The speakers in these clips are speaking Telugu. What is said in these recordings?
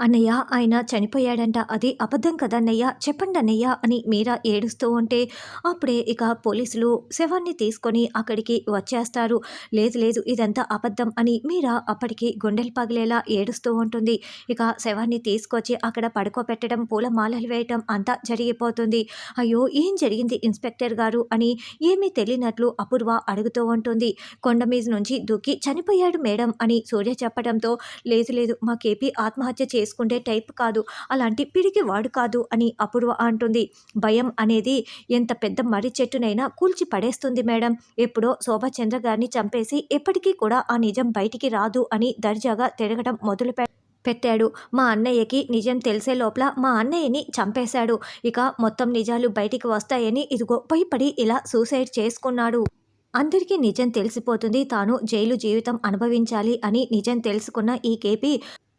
అన్నయ్య ఆయన చనిపోయాడంట. అది అబద్ధం కదన్నయ్య చెప్పండి అన్నయ్య అని మీరా ఏడుస్తూ ఉంటే అప్పుడే ఇక పోలీసులు శవాన్ని తీసుకొని అక్కడికి వచ్చేస్తారు. లేదు లేదు ఇదంతా అబద్ధం అని మీరా అప్పటికి గుండెలు పగిలేలా ఏడుస్తూ ఉంటుంది. ఇక శవాన్ని తీసుకొచ్చి అక్కడ పడుకోబెట్టడం పూల మాలలు వేయటం అంతా జరిగిపోతుంది. అయ్యో ఏం జరిగింది ఇన్స్పెక్టర్ గారు అని ఏమీ తెలియనట్లు అపూర్వ అడుగుతూ ఉంటుంది. కొండ మీద నుంచి దూకి చనిపోయాడు మేడం అని సూర్య చెప్పడంతో లేదు లేదు మా కేపీ ఆత్మహత్య చేసుకుంటే టైప్ కాదు అలాంటి పిడికి వాడు కాదు అని అపూర్వ అంటుంది. భయం అనేది ఎంత పెద్ద మర్రి చెట్టునైనా కూల్చి పడేస్తుంది మేడం. ఎప్పుడో శోభాచంద్ర గారిని చంపేసి ఎప్పటికీ కూడా ఆ నిజం బయటికి రాదు అని దర్జాగా తిరగడం మొదలు పె- పెట్టాడు. మా అన్నయ్యకి నిజం తెలిసే లోపల మా అన్నయ్యని చంపేశాడు. ఇక మొత్తం నిజాలు బయటికి వస్తాయని ఇదిగో భయపడి ఇలా సూసైడ్ చేసుకున్నాడు. అందరికీ నిజం తెలిసిపోతుంది. తాను జైలు జీవితం అనుభవించాలి అని నిజం తెలుసుకున్న ఈ కేపీ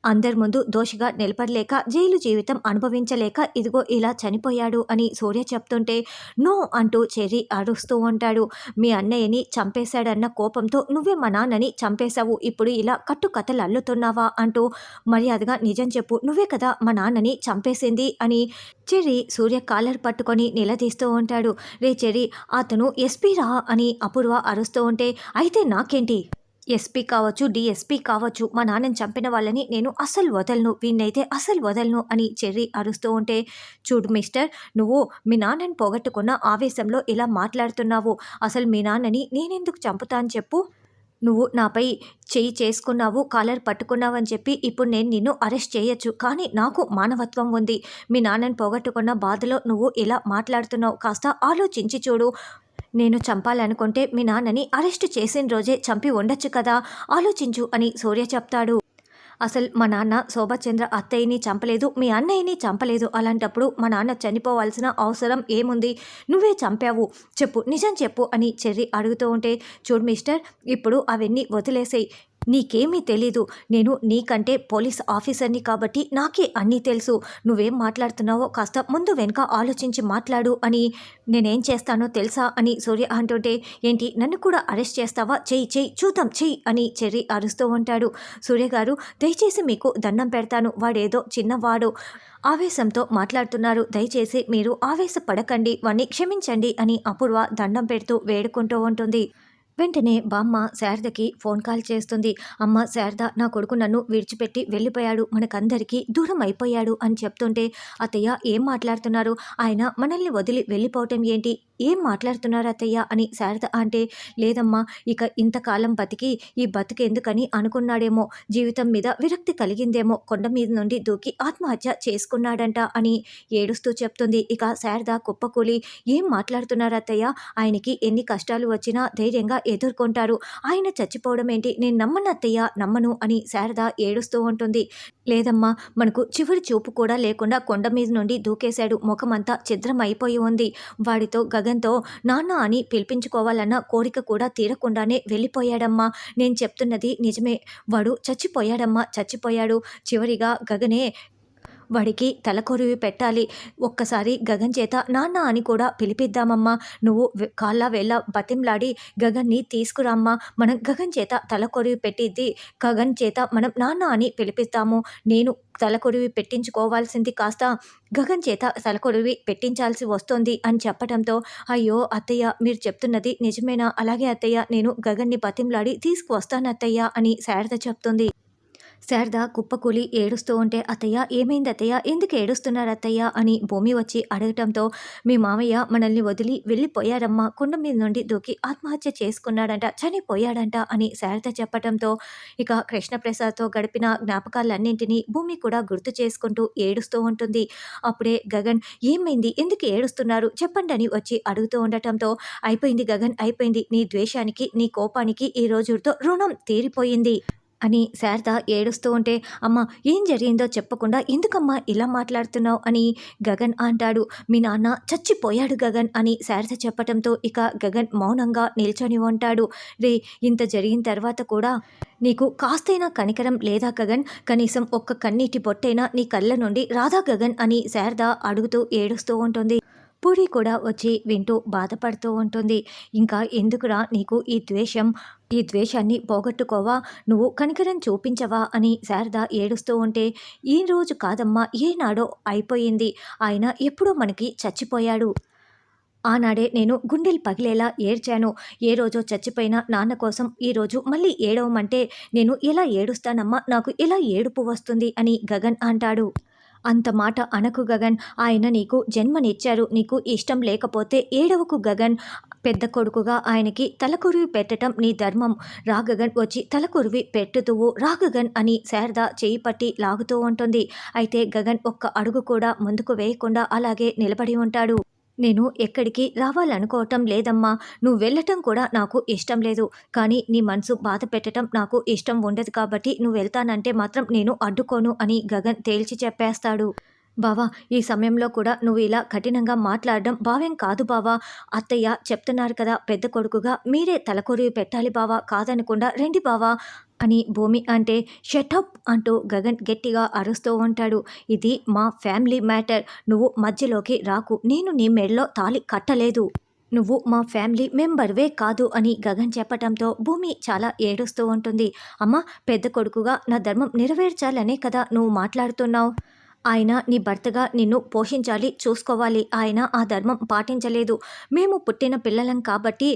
అందరి ముందు దోషిగా నిలబడలేక జైలు జీవితం అనుభవించలేక ఇదిగో ఇలా చనిపోయాడు అని సూర్య చెప్తుంటే నో అంటూ చెర్రీ అరుస్తూ ఉంటాడు. మీ అన్నయ్యని చంపేశాడన్న కోపంతో నువ్వే మా నాన్నని చంపేశావు. ఇప్పుడు ఇలా కట్టు కథలు అల్లుతున్నావా అంటూ మర్యాదగా నిజం చెప్పు. నువ్వే కదా మా నాన్నని చంపేసింది అని చెర్రీ సూర్య కాలర్ పట్టుకొని నిలదీస్తూ ఉంటాడు. రే చెర్రీ అతను ఎస్పీ రా అని అపూర్వ అరుస్తూ ఉంటే అయితే నాకేంటి? ఎస్పీ కావచ్చు డిఎస్పీ కావచ్చు మా నాన్నని చంపిన వాళ్ళని నేను అసలు వదలను వీణ్ణైతే అసలు వదలను అని చెర్రీ అరుస్తూ ఉంటే చూడు మిస్టర్ నువ్వు మీ నాన్నని పోగొట్టుకున్న ఆవేశంలో ఇలా మాట్లాడుతున్నావు. అసలు మీ నాన్నని నేనెందుకు చంపుతాను చెప్పు. నువ్వు నాపై చేయి చేసుకున్నావు కాలర్ పట్టుకున్నావు అని చెప్పి ఇప్పుడు నేను నిన్ను అరెస్ట్ చేయొచ్చు. కానీ నాకు మానవత్వం ఉంది. మీ నాన్నని పోగొట్టుకున్న బాధలో నువ్వు ఇలా మాట్లాడుతున్నావు. కాస్త ఆలోచించి చూడు. నేను చంపాలనుకుంటే మీ నాన్నని అరెస్ట్ చేసిన రోజే చంపి ఉండొచ్చు కదా? ఆలోచించు అని సూర్య చెప్తాడు. అసలు మా నాన్న శోభచంద్ర అత్తయ్యని చంపలేదు మీ అన్నయ్యని చంపలేదు. అలాంటప్పుడు మా నాన్న చనిపోవాల్సిన అవసరం ఏముంది? నువ్వే చంపావు. చెప్పు నిజం చెప్పు అని చెర్రి అడుగుతూ ఉంటే చూడు మిస్టర్ ఇప్పుడు అవన్నీ వదిలేసేయి. నీకేమీ తెలీదు. నేను నీకంటే పోలీస్ ఆఫీసర్ని కాబట్టి నాకే అన్నీ తెలుసు. నువ్వేం మాట్లాడుతున్నావో కాస్త ముందు వెనుక ఆలోచించి మాట్లాడు అని నేనేం చేస్తానో తెలుసా అని సూర్య అంటుంటే ఏంటి నన్ను కూడా అరెస్ట్ చేస్తావా? చెయ్యి చెయ్యి చూద్దాం చెయ్యి అని చెర్రీ అరుస్తూ ఉంటాడు. సూర్య గారు దయచేసి మీకు దండం పెడతాను. వాడేదో చిన్నవాడు. ఆవేశంతో మాట్లాడుతున్నారు. దయచేసి మీరు ఆవేశపడకండి. వాణ్ణి క్షమించండి అని అపూర్వ దండం పెడుతూ వేడుకుంటూ ఉంటుంది. వెంటనే బామ్మ శారదకి ఫోన్ కాల్ చేస్తుంది. అమ్మ శారద నా కొడుకు నన్ను విడిచిపెట్టి వెళ్ళిపోయాడు. మనకందరికీ దూరం అయిపోయాడు అని చెప్తుంటే అత్తయ్య ఏం మాట్లాడుతున్నారు? ఆయన మనల్ని వదిలి వెళ్ళిపోవటం ఏంటి? ఏం మాట్లాడుతున్నారు అత్తయ్య? అని శారద అంటే లేదమ్మా ఇక ఇంతకాలం బతికి ఈ బతుకెందుకని అనుకున్నాడేమో. జీవితం మీద విరక్తి కలిగిందేమో. కొండ మీద నుండి దూకి ఆత్మహత్య చేసుకున్నాడంట అని ఏడుస్తూ చెప్తుంది. ఇక శారద కుప్పకూలి ఏం మాట్లాడుతున్నారు అత్తయ్య? ఆయనకి ఎన్ని కష్టాలు వచ్చినా ధైర్యంగా ఎదుర్కొంటారు. ఆయన చచ్చిపోవడం ఏంటి నేను నమ్మను అత్తయ్య నమ్మను అని శారద ఏడుస్తూ ఉంటుంది. లేదమ్మా మనకు చివరి చూపు కూడా లేకుండా కొండ మీద నుండి దూకేశాడు. ముఖమంతా ఛిద్రం అయిపోయి ఉంది. వాడితో గగన్తో నాన్న అని పిలిపించుకోవాలన్న కోరిక కూడా తీరకుండానే వెళ్ళిపోయాడమ్మా. నేను చెప్తున్నది నిజమే. వాడు చచ్చిపోయాడమ్మా చచ్చిపోయాడు. చివరిగా గగనే వాడికి తలకొరివి పెట్టాలి. ఒక్కసారి గగన్ చేత నాన్న అని కూడా పిలిపిద్దామమ్మా. నువ్వు కాళ్ళ వేళ్ళ బతింలాడి గగన్ని తీసుకురామ్మా. మనం గగన్ చేత తలకొరివి పెట్టిద్ది. గగన్ చేత మనం నాన్న అని పిలిపిస్తాము. నేను తలకొరివి పెట్టించుకోవాల్సింది కాస్త గగన్ చేత తలకొరివి పెట్టించాల్సి వస్తుంది అని చెప్పడంతో అయ్యో అత్తయ్య మీరు చెప్తున్నది నిజమేనా? అలాగే అత్తయ్య నేను గగన్ని బతింలాడి తీసుకువస్తాను అత్తయ్య అని శారద చెప్తుంది. శారద కుప్పకూలి ఏడుస్తూ ఉంటే అత్తయ్య ఏమైంది అత్తయ్య? ఎందుకు ఏడుస్తున్నారు అత్తయ్య? అని భూమి వచ్చి అడగటంతో మీ మామయ్య మనల్ని వదిలి వెళ్ళిపోయారమ్మా. కుండ మీద నుండి దూకి ఆత్మహత్య చేసుకున్నాడంట చనిపోయాడంట అని శారద చెప్పటంతో ఇక కృష్ణప్రసాద్తో గడిపిన జ్ఞాపకాలన్నింటినీ భూమి కూడా గుర్తు చేసుకుంటూ ఏడుస్తూ ఉంటుంది. అప్పుడే గగన్ ఏమైంది? ఎందుకు ఏడుస్తున్నారు? చెప్పండి అని వచ్చి అడుగుతూ ఉండటంతో అయిపోయింది గగన్ అయిపోయింది. నీ ద్వేషానికి నీ కోపానికి ఈ రోజుతో రుణం తీరిపోయింది. అని శారద ఏడుస్తూ ఉంటే అమ్మ ఏం జరిగిందో చెప్పకుండా ఎందుకమ్మా ఇలా మాట్లాడుతున్నావు? అని గగన్ అంటాడు. మీ నాన్న చచ్చిపోయాడు గగన్ అని శారద చెప్పటంతో ఇక గగన్ మౌనంగా నిల్చొని ఉంటాడు. రే ఇంత జరిగిన తర్వాత కూడా నీకు కాస్తైనా కనికరం లేదా గగన్? కనీసం ఒక్క కన్నీటి బొట్టైనా నీ కళ్ళ నుండి రాధా గగన్? అని శారద అడుగుతూ ఏడుస్తూ ఉంటుంది. పూరి కూడా వచ్చి వింటూ బాధపడుతూ ఉంటుంది. ఇంకా ఎందుకురా నీకు ఈ ద్వేషం? ఈ ద్వేషాన్ని పోగొట్టుకోవా? నువ్వు కనికరం చూపించవా? అని శారద ఏడుస్తూ ఉంటే ఈ రోజు కాదమ్మా ఏనాడో అయిపోయింది. ఆయన ఎప్పుడో మనకి చచ్చిపోయాడు. ఆనాడే నేను గుండెలు పగిలేలా ఏడ్చాను. ఏ రోజో చచ్చిపోయిన నాన్న కోసం ఈరోజు మళ్ళీ ఏడవమంటే నేను ఎలా ఏడుస్తానమ్మా? నాకు ఎలా ఏడుపు వస్తుంది? అని గగన్ అంటాడు. అంత మాట అనకు గగన్. ఆయన నీకు జన్మనిచ్చారు. నీకు ఇష్టం లేకపోతే ఏడవకు గగన్. పెద్ద కొడుకుగా ఆయనకి తలకొరివి పెట్టడం నీ ధర్మం. రాగగన్ వచ్చి తలకొరివి పెట్టుతువు రాగగన్ అని శారద చేయి పట్టి లాగుతూ ఉంటుంది. అయితే గగన్ ఒక్క అడుగు కూడా ముందుకు వేయకుండా అలాగే నిలబడి ఉంటాడు. నేను ఎక్కడికి రావాలనుకోవటం లేదమ్మా. నువ్వు వెళ్ళటం కూడా నాకు ఇష్టం లేదు. కానీ నీ మనసు బాధ పెట్టడం నాకు ఇష్టం ఉండదు కాబట్టి నువ్వు వెళ్తానంటే మాత్రం నేను అడ్డుకోను అని గగన్ తేల్చి చెప్పేస్తాడు. బావా ఈ సమయంలో కూడా నువ్వు ఇలా కఠినంగా మాట్లాడడం భావ్యం కాదు బావా. అత్తయ్య చెప్తున్నారు కదా పెద్ద కొడుకుగా మీరే తలకొరివి పెట్టాలి బావా. కాదనకుండా రండి బావా. అని భూమి అంటే షటప్ అంటూ గగన్ గట్టిగా అరుస్తూ ఉంటాడు. ఇది మా ఫ్యామిలీ మ్యాటర్. నువ్వు మధ్యలోకి రాకు. నేను నీ మెడలో తాళి కట్టలేదు. నువ్వు మా ఫ్యామిలీ మెంబర్వే కాదు అని గగన్ చెప్పటంతో భూమి చాలా ఏడుస్తూ ఉంటుంది. అమ్మ పెద్ద కొడుకుగా నా ధర్మం నెరవేర్చాలనే కదా నువ్వు మాట్లాడుతున్నావు? ఆయన నీ భర్తగా నిన్ను పోషించాలి చూసుకోవాలి. ఆయన ఆ ధర్మం పాటించలేదు. మేము పుట్టిన పిల్లలం కాబట్టి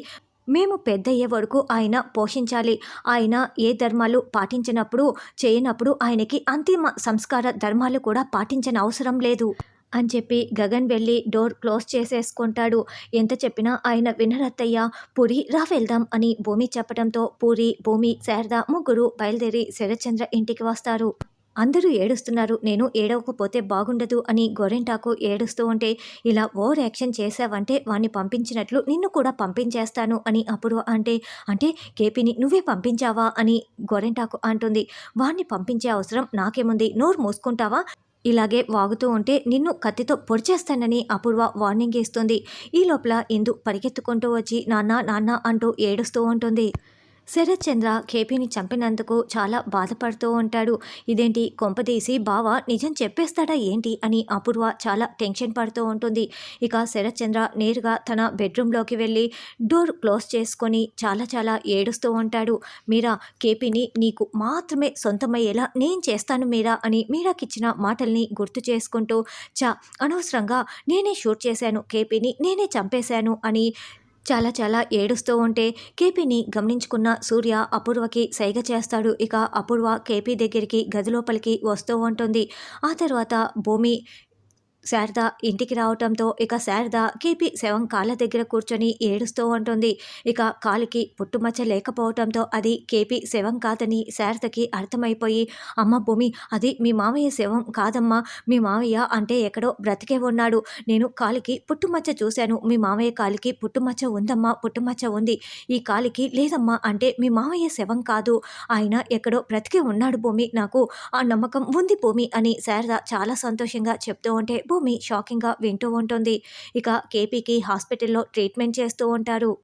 మేము పెద్దయ్యే వరకు ఆయన పోషించాలి. ఆయన ఏ ధర్మాలు పాటించినప్పుడు చేయనప్పుడు ఆయనకి అంతిమ సంస్కార ధర్మాలు కూడా పాటించని అవసరం లేదు. అని చెప్పి గగన్ వెళ్ళి డోర్ క్లోజ్ చేసేసుకుంటాడు. ఎంత చెప్పినా ఆయన వినరత్తయ్య పూరి రా వెళ్దాం అని భూమి చెప్పడంతో పూరి భూమి శారద ముగ్గురు బయలుదేరి శరత్చంద్ర ఇంటికి వస్తారు. అందరూ ఏడుస్తున్నారు నేను ఏడవకపోతే బాగుండదు అని గోరెంటాకు ఏడుస్తూ ఉంటే ఇలా ఓవర్ యాక్షన్ చేసావంటే వాణ్ణి పంపించినట్లు నిన్ను కూడా పంపించేస్తాను అని అప్పుడు అంటే అంటే కేపీని నువ్వే పంపించావా అని గోరెంటాకు అంటుంది. వాణ్ణి పంపించే అవసరం నాకేముంది? నోరు మూసుకుంటావా? ఇలాగే వాగుతూ ఉంటే నిన్ను కత్తితో పొడిచేస్తానని అపూర్వ వార్నింగ్ ఇస్తుంది. ఈ లోపల ఇందు పరిగెత్తుకుంటూ వచ్చి నాన్న నాన్న అంటూ ఏడుస్తూ ఉంటుంది. శరత్ చంద్ర కేపీని చంపినందుకు చాలా బాధపడుతూ ఉంటాడు. ఇదేంటి కొంపదీసి బావ నిజం చెప్పేస్తాడా ఏంటి అని అపూర్వ చాలా టెన్షన్ పడుతూ ఉంటుంది. ఇక శరత్ చంద్ర నేరుగా తన బెడ్రూమ్లోకి వెళ్ళి డోర్ క్లోజ్ చేసుకొని చాలా చాలా ఏడుస్తూ ఉంటాడు. మీరా కేపీని నీకు మాత్రమే సొంతమయ్యేలా నేను చేస్తాను మీరా అని మీరాకిచ్చిన మాటల్ని గుర్తు చేసుకుంటూ చా అనవసరంగా నేనే షూట్ చేశాను కేపీని నేనే చంపేశాను అని చాలా చాలా ఏడుస్తూ ఉంటే కేపీని గమనించుకున్న సూర్య అపూర్వకి సైగ చేస్తాడు. ఇక అపూర్వ కేపీ దగ్గరికి గది లోపలికి వస్తూ ఉంటుంది. ఆ తర్వాత భూమి శారద ఇంటికి రావటంతో ఇక శారద కేపీ శవం కాళ్ళ దగ్గర కూర్చొని ఏడుస్తూ ఉంటుంది. ఇక కాలికి పుట్టుమచ్చ లేకపోవటంతో అది కేపీ శవం కాదని శారదకి అర్థమైపోయి అమ్మ భూమి అది మీ మామయ్య శవం కాదమ్మా. మీ మామయ్య అంటే ఎక్కడో బ్రతికే ఉన్నాడు. నేను కాలికి పుట్టుమచ్చ చూశాను. మీ మామయ్య కాలికి పుట్టుమచ్చ ఉందమ్మా పుట్టుమచ్చ ఉంది. ఈ కాలికి లేదమ్మా అంటే మీ మామయ్య శవం కాదు. ఆయన ఎక్కడో బ్రతికే ఉన్నాడు భూమి. నాకు ఆ నమ్మకం ఉంది భూమి అని శారద చాలా సంతోషంగా చెప్తూ ఉంటే భూమి షాకింగ్గా వింటూ ఉంటుంది. ఇక కేపీకి హాస్పిటల్లో ట్రీట్మెంట్ చేస్తూ ఉంటారు.